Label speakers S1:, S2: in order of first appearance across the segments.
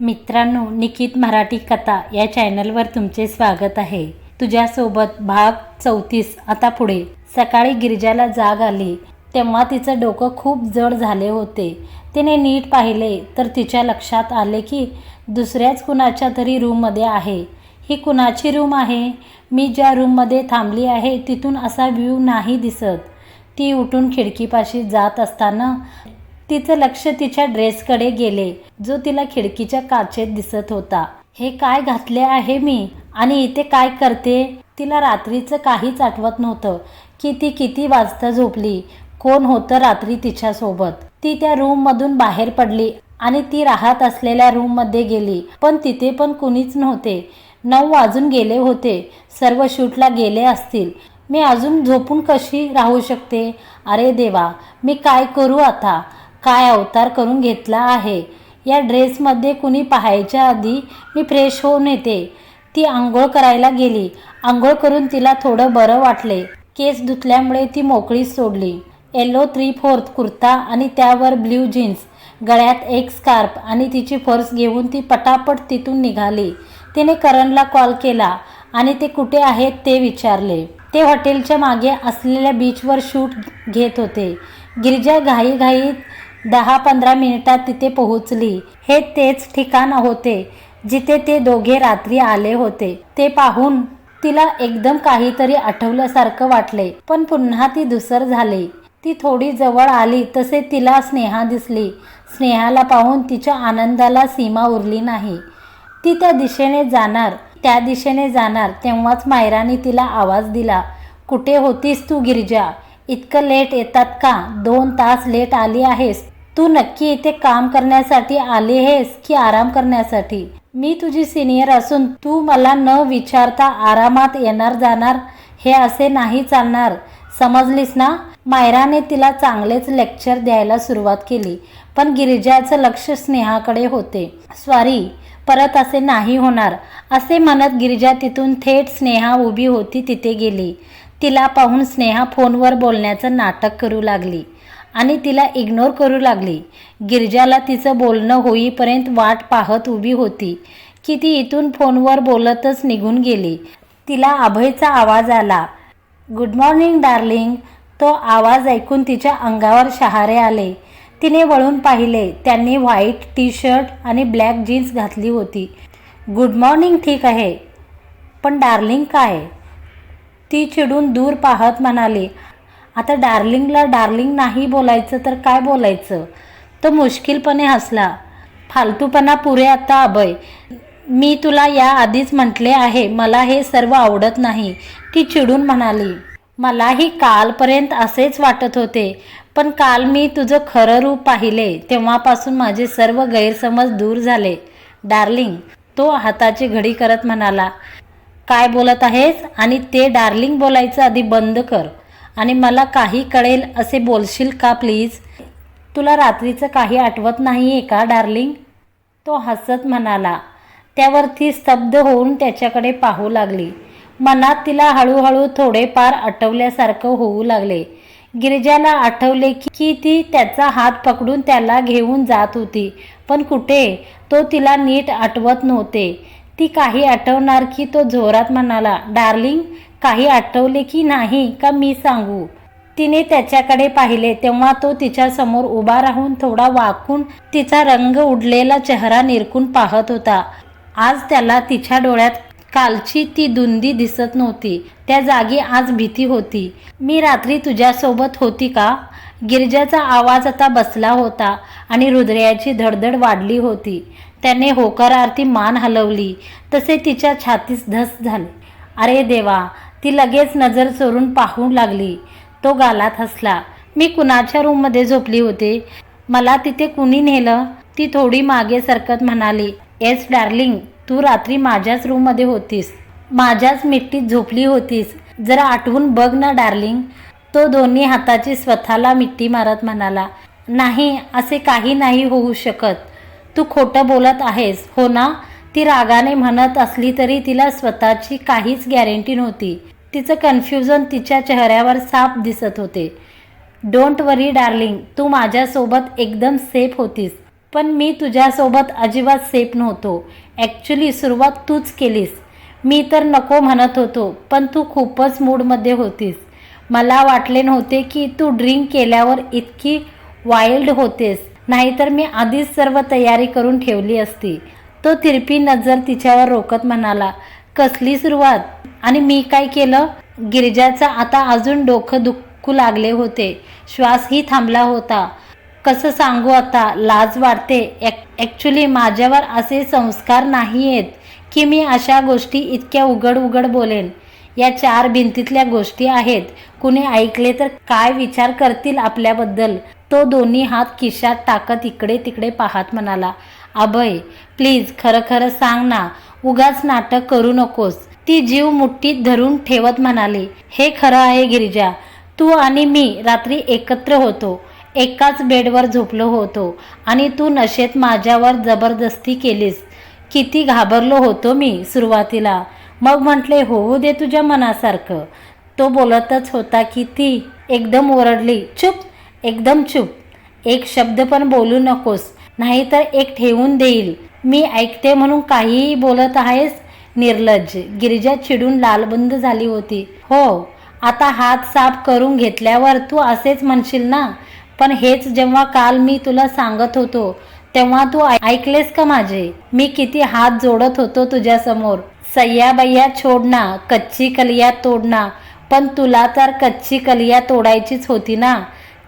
S1: मित्रांनो निकित मराठी कथा या चॅनलवर तुमचे स्वागत आहे. तुझ्यासोबत भाग चौतीस आता पुढे. सकाळी गिरजाला जाग आली. तेव्हा तिचं डोकं खूप जड झाले होते. तिने नीट पाहिले तर तिच्या लक्षात आले की दुसऱ्याच कुणाच्या तरी रूममध्ये आहे. ही कुणाची रूम आहे? मी ज्या रूममध्ये थांबली आहे तिथून असा व्ह्यू नाही दिसत. ती उठून खिडकीपाशी जात असताना तिचं लक्ष तिच्या ड्रेसकडे गेले जो तिला खिडकीच्या काचेत दिसत होता. हे काय घातले आहे मी? आणि इथे काय करते? तिला रात्रीचं काहीच आठवत नव्हतं की ती किती वाजता झोपली. कोण होतं रात्री तिच्यासोबत? ती त्या रूममधून बाहेर पडली आणि ती राहत असलेल्या रूममध्ये गेली. पण तिथे पण कुणीच नव्हते. नऊ वाजून गेले होते. सर्व शूटला गेले असतील. मी अजून झोपून कशी राहू शकते? अरे देवा मी काय करू आता? काय अवतार करून घेतला आहे? या ड्रेसमध्ये कुणी पाहायच्या आधी मी फ्रेश होऊन येते. ती आंघोळ करायला गेली. आंघोळ करून तिला थोडं बरं वाटले. केस धुतल्यामुळे ती मोकळी सोडली. येलो थ्री फोर्थ कुर्ता आणि त्यावर ब्ल्यू जीन्स गळ्यात एक स्कार्फ आणि तिची पर्स घेऊन ती पटापट तिथून निघाली. तिने करणला कॉल केला आणि ते कुठे आहेत ते विचारले. ते हॉटेलच्या मागे असलेल्या बीचवर शूट घेत होते. गिरिजा घाईघाईत दहा पंधरा मिनिटात तिथे पोहोचली. हे तेच ठिकाण होते जिथे ते दोघे रात्री आले होते. ते पाहून तिला एकदम काहीतरी आठवल्यासारखं वाटले पण पुन्हा ती दुसर झाली. ती थोडी जवळ आली तसे तिला स्नेहा दिसली. स्नेहाला पाहून तिच्या आनंदाला सीमा उरली नाही. ती त्या दिशेने जाणार त्या दिशेने जाणार तेव्हाच मायराने तिला आवाज दिला कुठे होतीस तू गिरिजा? इतकं लेट येतात का? दोन तास लेट आली आहेस. तू नक्की इथे काम करण्यासाठी आली आहेस की आराम करण्यासाठी? मी तुझी सिनियर असून तू मला न विचारता आरामात येणार जाणार हे असे नाही चालणार. समजलीस ना? मायराने तिला चांगलेच लेक्चर द्यायला सुरुवात केली पण गिरिजाचं लक्ष स्नेहाकडे होते. स्वारी परत असे नाही होणार. असे म्हणत गिरिजा तिथून थेट स्नेहा उभी होती तिथे गेली. तिला पाहून स्नेहा फोनवर बोलण्याचं नाटक करू लागली. आणि तिला इग्नोर करू लागली. गिरजाला तिचं बोलणं होईपर्यंत वाट पाहत उभी होती. की ती इथून फोनवर बोलतच निघून गेली. तिला अभयचा आवाज आला. गुड मॉर्निंग डार्लिंग तो आवाज ऐकून तिच्या अंगावर शहारे आले. तिने वळून पाहिले. त्यांनी व्हाईट टी शर्ट आणि ब्लॅक जीन्स घातली होती. गुड मॉर्निंग ठीक आहे. पण डार्लिंग काय? ती चिडून दूर पाहत म्हणाली. आता डार्लिंगला डार्लिंग नाही बोलायचं तर काय बोलायचं? तो मुश्किलपणे हसला. फालतूपणा पुरे आता अभय. मी तुला या आधीच म्हटले आहे मला हे सर्व आवडत नाही. ती चिडून म्हणाली मलाही कालपर्यंत असेच वाटत होते पण काल मी तुझं खरं रूप पाहिले तेव्हापासून माझे सर्व गैरसमज दूर झाले. डार्लिंग तो हाताची घडी करत म्हणाला काय बोलत आहेस? आणि ते डार्लिंग बोलायचं आधी बंद कर. आणि मला काही कळेल असे बोलशील का प्लीज तुला रात्रीचं काही आठवत नाही आहे का डार्लिंग तो हसत म्हणाला. त्यावर ती स्तब्ध होऊन त्याच्याकडे पाहू लागली. मनात तिला हळूहळू थोडेफार आठवल्यासारखं होऊ लागले. गिरिजाला आठवले की ती त्याचा हात पकडून त्याला घेऊन जात होती पण कुठे? तो तिला नीट आठवत नव्हते. ती काही आठवणार की तो जोरात म्हणाला डार्लिंग काही आठवले की नाही का मी सांगू? तिने त्याच्याकडे पाहिले तेव्हा तो तिच्या समोर उभा राहून थोडा वाकून तिचा रंग उडलेला चेहरा निरकून पाहत होता. आज त्याला तिच्या डोळ्यात कालची ती दुंदी दिसत नव्हती. त्या जागी आज भीती होती. मी रात्री तुझ्यासोबत होती का? गिरजाचा आवाज आता बसला होता आणि हृदयाची धडधड वाढली होती. त्याने होकारार्थी मान हलवली. तसे तिच्या छातीस धस झाले. अरे देवा ती लगेच नजर चोरून पाहू लागली. तो गालात हसला. मी कुणाच्या रूममध्ये झोपली होते? मला तिथे कुणी नेलं? ती थोडी मागे सरकत म्हणाली येस डार्लिंग तू रात्री माझ्याच रूममध्ये होतीस. माझ्याच मिट्टीत झोपली होतीस. जरा आठवून बघ ना डार्लिंग. तो दोन्ही हाताची स्वतःला मिट्टी मारत म्हणाला नाही असे काही नाही होऊ शकत. तू खोटं बोलत आहेस हो ना? ती रागाने म्हणत असली तरी तिला स्वतःची काहीच गॅरंटी नव्हती. तिचं कन्फ्युजन तिच्या चेहऱ्यावर साफ दिसत होते. डोंट वरी डार्लिंग तू माझ्यासोबत एकदम सेफ होतीस. पण मी तुझ्यासोबत अजिबात सेफ नव्हतो. ॲक्च्युली सुरुवात तूच केलीस. मी तर नको म्हणत होतो पण तू खूपच मूडमध्ये होतीस. मला वाटले नव्हते की तू ड्रिंक केल्यावर इतकी वाईल्ड होतेस. नाहीतर मी आधीच सर्व तयारी करून ठेवली असती. तो तिरपी नजर तिच्यावर रोकत म्हणाला कसली सुरुवात? आणि मी काय केलं? गिरिजाचा आता अजून डोकं दुखू लागले होते. श्वासही थांबला होता. कसं सांगू आता? लाज वाटते. ॲक्च्युली माझ्यावर असे संस्कार नाही आहेत की मी अशा गोष्टी इतक्या उघड उघड बोलेन. या चार भिंतीतल्या गोष्टी आहेत. कुणी ऐकले तर काय विचार करतील आपल्याबद्दल? तो दोन्ही हात खिशात टाकत इकडे तिकडे पाहत म्हणाला अभय प्लीज खरं खरं सांग ना. उगाच नाटक करू नकोस. ती जीव मुठ्ठीत धरून ठेवत म्हणाली हे खरं आहे गिरिजा. तू आणि मी रात्री एकत्र होतो. एकाच बेडवर झोपलो होतो आणि तू नशेत माझ्यावर जबरदस्ती केलीस. किती घाबरलो होतो मी सुरुवातीला. मग म्हटले होऊ दे तुझ्या मनासारखं. तो बोलतच होता की ती एकदम ओरडली चुप एकदम चुप. एक शब्द पण बोलू नकोस. नाहीतर एक ठेवून देईल. मी ऐकते म्हणून काहीही बोलत आहेस? निर्लज्ज. गिरिजा चिडून लालबंद झाली होती. हो आता हात साफ करून घेतल्यावर तू असेच म्हणशील ना? पण हेच जेव्हा काल मी तुला सांगत होतो तेव्हा तू ऐकलेस का माझे? मी किती हात जोडत होतो तुझ्यासमोर. सय्याबय्या छोडना. कच्ची कलिया तोडना. पण तुला तर कच्ची कलिया तोडायचीच होती ना?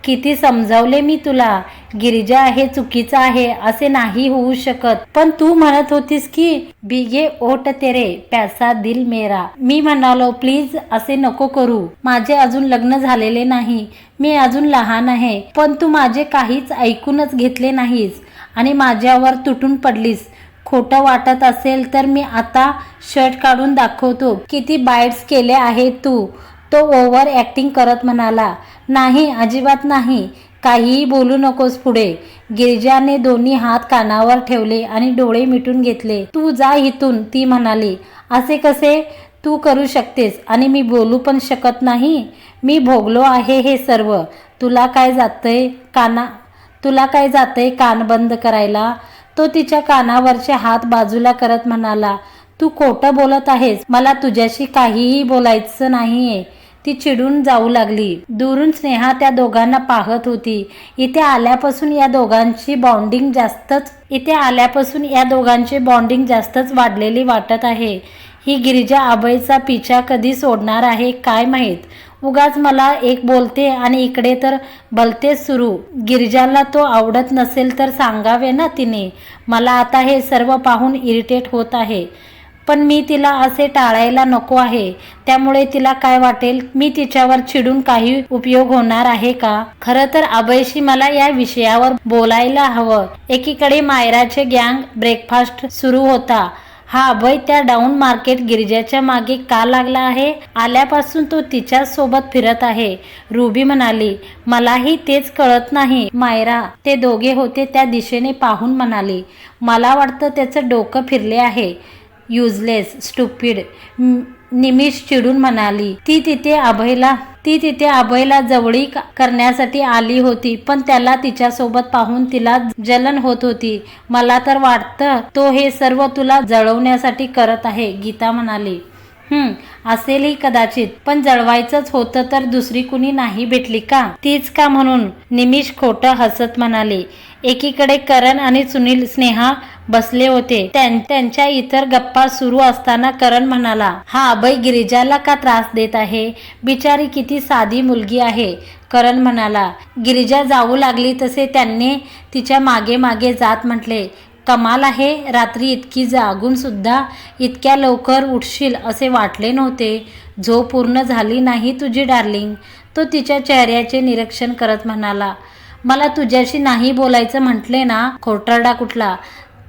S1: किती समजावले मी तुला? गिरिजा हे चुकीचं आहे असे नाही होऊ शकत. पण तू म्हणत होतीस की बिगे ओट तेरे प्यासा दिल मेरा. मी म्हणालो प्लीज असे नको करू. माझे अजून लग्न झालेले नाही. मी अजून लहान आहे. पण तू माझे काहीच ऐकूनच घेतले नाहीस. आणि माझ्यावर तुटून पडलीस. खोटं वाटत असेल तर मी आता शर्ट काढून दाखवतो. किती बाईट्स केले आहेत तू. तो ओव्हर ॲक्टिंग करत म्हणाला नाही अजिबात नाही. काहीही बोलू नकोस पुढे. गिरिजाने दोन्ही हात कानावर ठेवले आणि डोळे मिटून घेतले. तू जा इथून ती म्हणाली. असे कसे? तू करू शकतेस आणि मी बोलू पण शकत नाही. मी भोगलो आहे हे सर्व. तुला काय जातंय काना तुला काय जातंय कान बंद करायला? तो तिच्या कानावरचे हात बाजूला करत म्हणाला. तू खोटं बोलत आहेस. मला तुझ्याशी काहीही बोलायचं नाहीये. ती चिडून जाऊ लागली. दुरून स्नेहा त्या दोघांना पाहत होती. इथे आल्यापासून या दोघांची बॉन्डिंग जास्तच इथे आल्यापासून या दोघांची बॉन्डिंग जास्तच वाढलेली वाटत आहे. ही गिरिजा अभयचा पिछा कधी सोडणार आहे काय माहीत? उगाच मला एक बोलते आणि इकडे तर भलतेच सुरू. गिरिजाला तो आवडत नसेल तर सांगावे ना तिने. मला आता हे सर्व पाहून इरिटेट होत आहे. पण मी तिला असे टाळायला नको आहे. त्यामुळे तिला काय वाटेल? मी तिच्यावर चिडून काही उपयोग होणार आहे का? खरं तर अभयशी मला या विषयावर बोलायला हवं. एकीकडे मायराचे गँग ब्रेकफास्ट सुरू होता. हा अभय त्या डाऊन मार्केट गिरिजाच्या मागे का लागला आहे? आल्यापासून तो तिच्या सोबत फिरत आहे. रुबी म्हणाली मलाही तेच कळत नाही. मायरा ते दोघे होते त्या दिशेने पाहून म्हणाली मला वाटतं त्याचं डोकं फिरले आहे. युजलेस स्टुपिड निमिष चिडून म्हणाली ती तिथे अभयला ती तिथे अभयला जवळी करण्यासाठी आली होती पण त्याला तिच्यासोबत पाहून तिला जलन होत होती. मला तर वाटतं तो हे सर्व तुला जळवण्यासाठी करत आहे गीता म्हणाली. असेलही कदाचित. पण जळवायचंच होतं तर दुसरी कुणी नाही भेटली का? तीच का म्हणून? निमिष खोटं हसत म्हणाले. एकीकडे करण आणि सुनील स्नेहा बसले होते. त्यांच्या इतर गप्पा सुरू असताना करण म्हणाला हा अभय गिरिजाला का त्रास देत आहे? बिचारी किती साधी मुलगी आहे. करण म्हणाला गिरिजा जाऊ लागली तसे त्यांनी तिच्यामागे मागे जात म्हटले. कमाल आहे. रात्री इतकी जागूनसुद्धा इतक्या लवकर उठशील असे वाटले नव्हते. झोप पूर्ण झाली नाही तुझी डार्लिंग. तो तिच्या चेहऱ्याचे निरीक्षण करत म्हणाला मला तुझ्याशी नाही बोलायचं म्हटले ना खोटरडा कुठला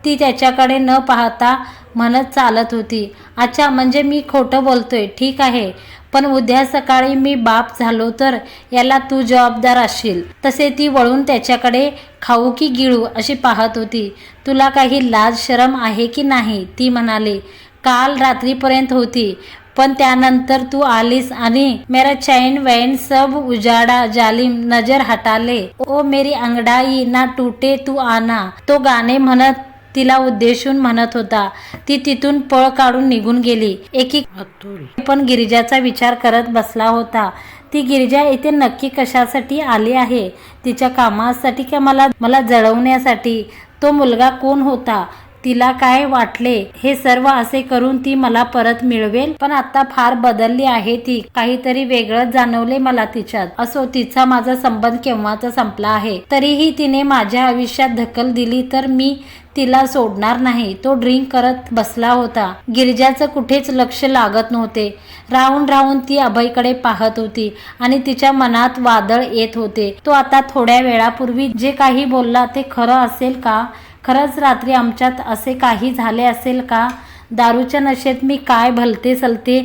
S1: ती त्याच्याकडे न पाहता म्हणत चालत होती अच्छा म्हणजे मी खोटं बोलतोय ठीक आहे. पण उद्या सकाळी मी बाप झालो तर याला तू जबाबदार असशील तसे ती वळून त्याच्याकडे खाऊ की गिळू अशी पाहत होती. तुला काही लाज शरम आहे की नाही? ती म्हणाली. काल रात्रीपर्यंत होती पण त्यानंतर तू आलीस आणि मेरा चैन वैन सब उजाडा जालिम नजर हटाले. ओ मेरी अंगडाई ना टूटे तू आना. तो गाणे म्हणत तिला उद्देशून म्हणत होता. ती तिथून पळ काढून निघून गेली. एकी पण गिरिजाचा विचार करत बसला होता. ती गिरिजा इथे नक्की कशासाठी आली आहे? तिच्या कामासाठी का मला मला जळवण्यासाठी? तो मुलगा कोण होता? तिला काय वाटले हे सर्व असे करून ती मला परत मिळवेल. पण आता फार बदलली आहे ती. काहीतरी वेगळंच जाणवले मला तिच्यात. असो तिचा माझा संबंध केव्हाचा संपला आहे. तरीही तिने माझ्या आयुष्यात धकल दिली तर मी तिला सोडणार नाही. तो ड्रिंक करत बसला होता. गिरजाचं कुठेच लक्ष लागत नव्हते. राहून राहून ती अभयकडे पाहत होती आणि तिच्या मनात वादळ येत होते. तो आता थोड्या वेळापूर्वी जे काही बोलला ते खरं असेल का? खरंच रात्री आमच्यात असे काही झाले असेल का? दारूच्या नशेत मी काय भलते सलते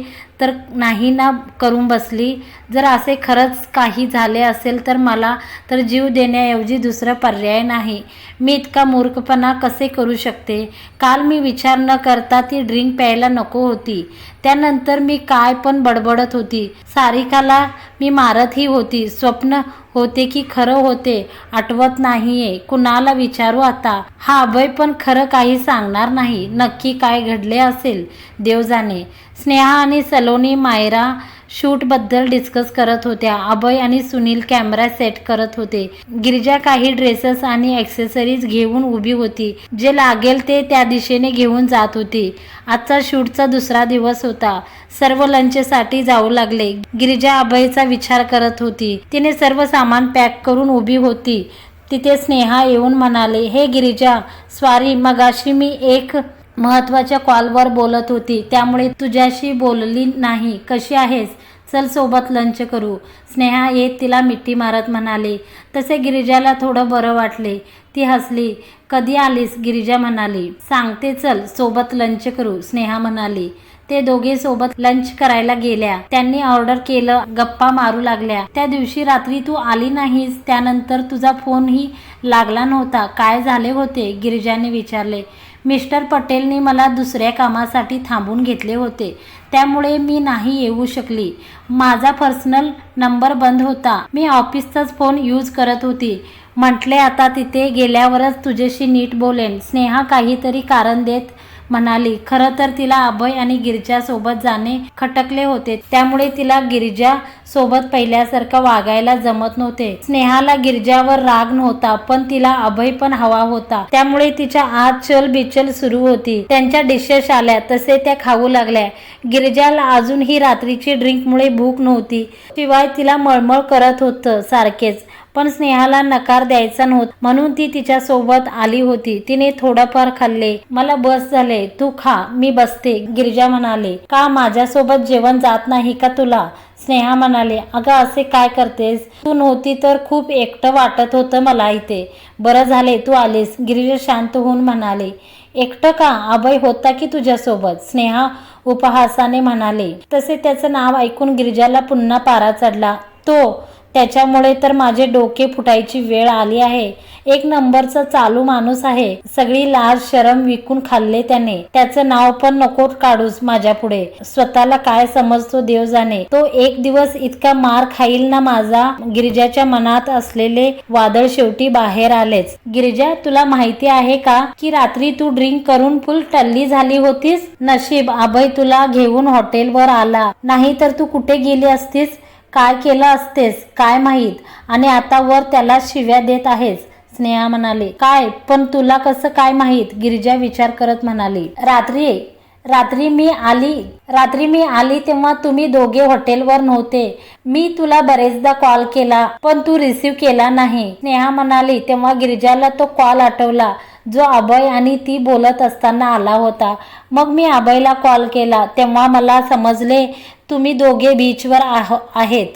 S1: तर नाही ना करून बसली. जर असे खरंच काही झाले असेल तर मला तर जीव देण्याऐवजी दुसरा पर्याय नाही. मी इतका मूर्खपणा कसे करू शकते? काल मी विचार न करता ती ड्रिंक प्यायला नको होती. त्यानंतर मी काय पण बडबडत होती. सारिकाला मी मारतही होती. स्वप्न होते की खरं होते आठवत नाहीये. कुणाला विचारू आता? हा अभय पण खरं काही सांगणार नाही. नक्की काय घडले असेल? देव जाणे स्नेहा आणि सलोनी मायरा शूटबद्दल डिस्कस करत होत्या. अभय आणि सुनील कॅमेरा सेट करत होते. गिरिजा काही ड्रेसेस आणि ॲक्सेसरीज घेऊन उभी होती. जे लागेल ते त्या दिशेने घेऊन जात होती. आजचा शूटचा दुसरा दिवस होता. सर्व लंचसाठी जाऊ लागले. गिरिजा अभयचा विचार करत होती. तिने सर्व सामान पॅक करून उभी होती. तिथे स्नेहा येऊन म्हणाले हे गिरिजा स्वारी मगाशी मी एक महत्त्वाच्या कॉलवर बोलत होती. त्यामुळे तुझ्याशी बोलली नाही. कशी आहेस? चल सोबत लंच करू. स्नेहा येत तिला मिठी मारत म्हणाले. तसे गिरिजाला थोडं बरं वाटले. ती हसली. कधी आलीस? गिरिजा म्हणाली. सांगते चल सोबत लंच करू स्नेहा म्हणाली. ते दोघे सोबत लंच करायला गेल्या. त्यांनी ऑर्डर केलं. गप्पा मारू लागल्या. त्या दिवशी रात्री तू आली नाहीस. त्यानंतर तुझा फोनही लागला नव्हता. काय झाले होते? गिरिजाने विचारले. मिस्टर पटेलनी मला दुसऱ्या कामासाठी थांबून घेतले होते. त्यामुळे मी नाही येऊ शकली. माझा पर्सनल नंबर बंद होता. मी ऑफिसचाच फोन यूज करत होती. म्हटले आता तिथे गेल्यावरच तुझ्याशी नीट बोलेन. स्नेहा काहीतरी कारण देत म्हणाली. खरं तर तिला अभय आणि गिरिजा सोबत जाणे खटकले होते. त्यामुळे तिला गिरिजा सोबत पहिल्यासारखं वागायला जमत नव्हते. स्नेहाला गिरजावर राग नव्हता पण तिला अभय पण हवा होता. त्यामुळे तिच्या आत चल बिचल सुरू होती. त्यांच्या डिशेस आल्या तसे त्या खाऊ लागल्या. गिरजाला अजूनही रात्रीची ड्रिंकमुळे भूक नव्हती. शिवाय तिला मळमळ करत होतं सारखेच. पण स्नेहाला नकार द्यायचा नव्हता. म्हणून ती तिच्या सोबत आली होती. तिने थोडंफार खाल्ले. मला बस झाले. तू खा. मी बसते गिरिजा म्हणाले. का माझ्यासोबत जेवण जात नाही का तुला? स्नेहा म्हणाले. अगं असे काय करतेस? तू नव्हती तर खूप एकटं वाटत होतं मला इथे. बरं झाले. तू आलीस. गिरिजा शांत होऊन म्हणाले. एकटं का? अभय होता की तुझ्यासोबत? स्नेहा उपहासाने म्हणाले. तसे त्याचं नाव ऐकून गिरिजाला पुन्हा पारा चढला. तो त्याच्यामुळे तर माझे डोके फुटायची वेळ आली आहे. एक नंबरचा चालू माणूस आहे. सगळी लाज शरम विकून खाल्ले त्याने. त्याचं नाव पण नको काढूस माझ्या पुढे. स्वतःला काय समजतो देव जाणे तो एक दिवस इतका मार खाईल ना माझा? गिरिजाच्या मनात असलेले वादळ शेवटी बाहेर आलेच. गिरिजा तुला माहिती आहे का की रात्री तू ड्रिंक करून फुल टल्ली झाली होतीस? नशीब अभय तुला घेऊन हॉटेलवर आला. नाही तर तू कुठे गेली असतीस? काय केलं असतेस काय माहीत? आणि आता वर त्याला शिव्या देत आहेस स्नेहा म्हणाले. काय? पण तुला कसं काय माहीत? गिरिजा विचार करत म्हणाली. रात्री रात्री मी आली रात्री मी आली तेव्हा तुम्ही दोघे हॉटेलवर नव्हते. मी तुला बरेचदा कॉल केला पण तू रिसीव्ह केला नाही. स्नेहा म्हणाली तेव्हा गिरिजाला तो कॉल आठवला. जो अभय आणि ती बोलत असताना आला होता. मग मी अभयला कॉल केला. तेव्हा मला समजले तुम्ही दोघे बीचवर आह आहेत.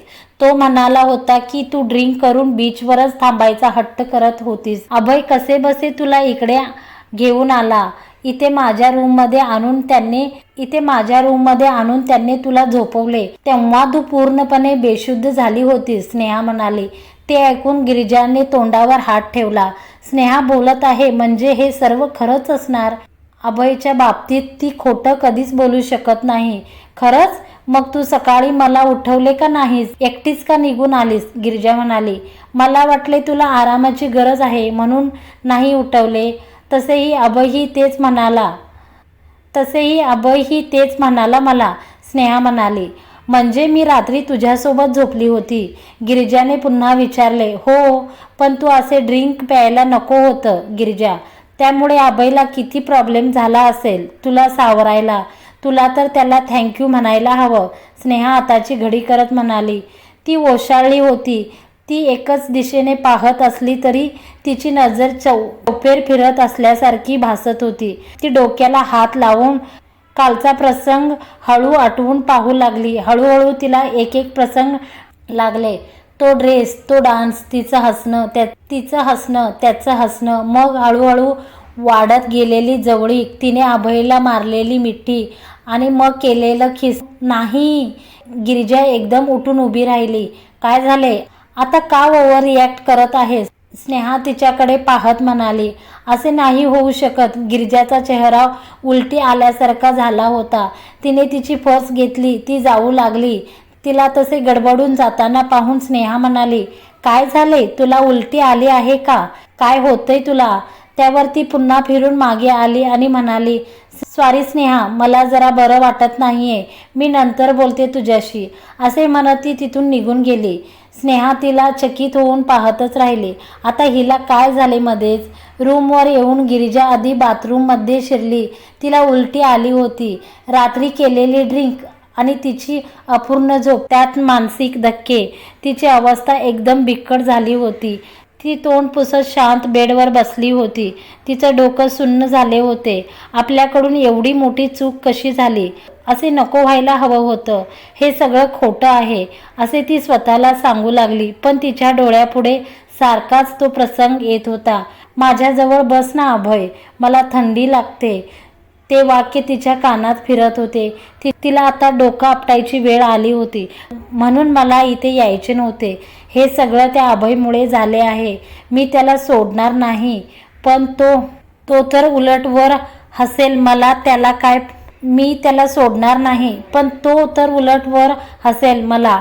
S1: तो म्हणाला होता की तू ड्रिंक करून बीचवरच थांबायचा हट्ट करत होतीस. अभय कसे बसे तुला इकडे घेऊन आला. इथे माझ्या रूममध्ये आणून त्यांनी इथे माझ्या रूममध्ये आणून त्यांनी तुला झोपवले. तेव्हा तू पूर्णपणे बेशुद्ध झाली होतीस स्नेहा म्हणाली. ते ऐकून गिरिजाने तोंडावर हात ठेवला. स्नेहा बोलत आहे म्हणजे हे सर्व खरंच असणार? अभयच्या बाबतीत ती खोटं कधीच बोलू शकत नाही. खरंच? मग तू सकाळी मला उठवले का नाहीस? एकटीच का निघून आलीस? गिरिजा म्हणाली. मला वाटले तुला आरामाची गरज आहे म्हणून नाही उठवले. तसेही अभयही तेच म्हणाला. तसेही अभयही तेच म्हणाला मला स्नेहा म्हणाली. म्हणजे मी रात्री तुझ्यासोबत झोपली होती. गिरिजाने पुन्हा विचारले हो पण तू असे ड्रिंक प्यायला नको होतं गिरिजा. त्यामुळे आबईला किती प्रॉब्लेम झाला असेल तुला सावरायला. तुला तर त्याला थँक्यू म्हणायला हवं. स्नेहा हाताची घडी करत म्हणाली ती ओशाळली होती. ती एकच दिशेने पाहत असली तरी तिची नजर चौफेर फिरत असल्यासारखी भासत होती. ती डोक्याला हात लावून कालचा प्रसंग हळू आठवून पाहू लागली. हळूहळू तिला एक एक प्रसंग लागले. तो ड्रेस तो डान्स तिचं हसणं त्या तिचं हसणं त्याचं हसणं. मग हळूहळू वाढत गेलेली जवळीक तिने अभयला मारलेली मिठी आणि मग केलेलं खिस. नाही गिरिजा एकदम उठून उभी राहिली. काय झाले? आता का ओव्हर रिॲक्ट करत आहेस? स्नेहा तिच्याकडे पाहत म्हणाली असे नाही होऊ शकत. गिरजाचा चेहरा उलटी आल्यासारखा झाला होता. तिने तिची पर्स घेतली ती जाऊ लागली. तिला तसे गडबडून जाताना पाहून स्नेहा म्हणाली काय झाले? तुला उलटी आली आहे का? काय होतंय तुला? त्यावर ती पुन्हा फिरून मागे आली आणि म्हणाली सॉरी स्नेहा मला जरा बरं वाटत नाहीये. मी नंतर बोलते तुझ्याशी. असे म्हणत ती तिथून निघून गेली. स्नेहा तिला चकित होऊन पाहतच राहिली. आता हिला काय झाले मध्येच? रूमवर येऊन गिरिजा आधी बाथरूममध्ये शिरली. तिला उलटी आली होती. रात्री केलेली ड्रिंक आणि तिची अपूर्ण झोप त्यात मानसिक धक्के. तिची अवस्था एकदम बिकट झाली होती. ती तोंड पुसत शांत बेडवर बसली होती. तिचं डोकं सुन्न झाले होते. आपल्याकडून एवढी मोठी चूक कशी झाली? असे नको व्हायला हवं होतं. हे सगळं खोटं आहे असे ती स्वतःला सांगू लागली. पण तिच्या डोळ्यापुढे सारखाच तो प्रसंग येत होता. माझ्याजवळ बस ना अभय. मला थंडी लागते. ते वाक्य तिच्या कानात फिरत होते. ती तिला आता डोकं आपटायची वेळ आली होती. म्हणून मला इथे यायचे नव्हते. हे सगळं त्या अभयमुळे झाले आहे. मी त्याला सोडणार नाही. पण तो तो तर उलटवर हसेल. मला त्याला काय मी त्याला सोडणार नाही. पण तो तर उलटवर हसेल मला.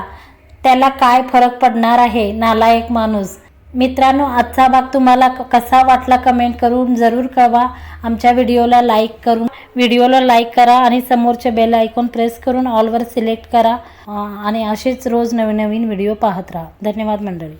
S1: त्याला काय फरक पडणार आहे? नालायक माणूस. मित्रांनो आजचा भाग तुम्हाला कसा वाटला कमेंट करून जरूर कळवा. आमच्या व्हिडिओला लाईक करून व्हिडिओला लाईक करा आणि समोरच्या बेल ऐकून प्रेस करून ऑलवर सिलेक्ट करा. आणि असेच रोज नवीन नवीन व्हिडिओ पाहत राहा. धन्यवाद मंडळी.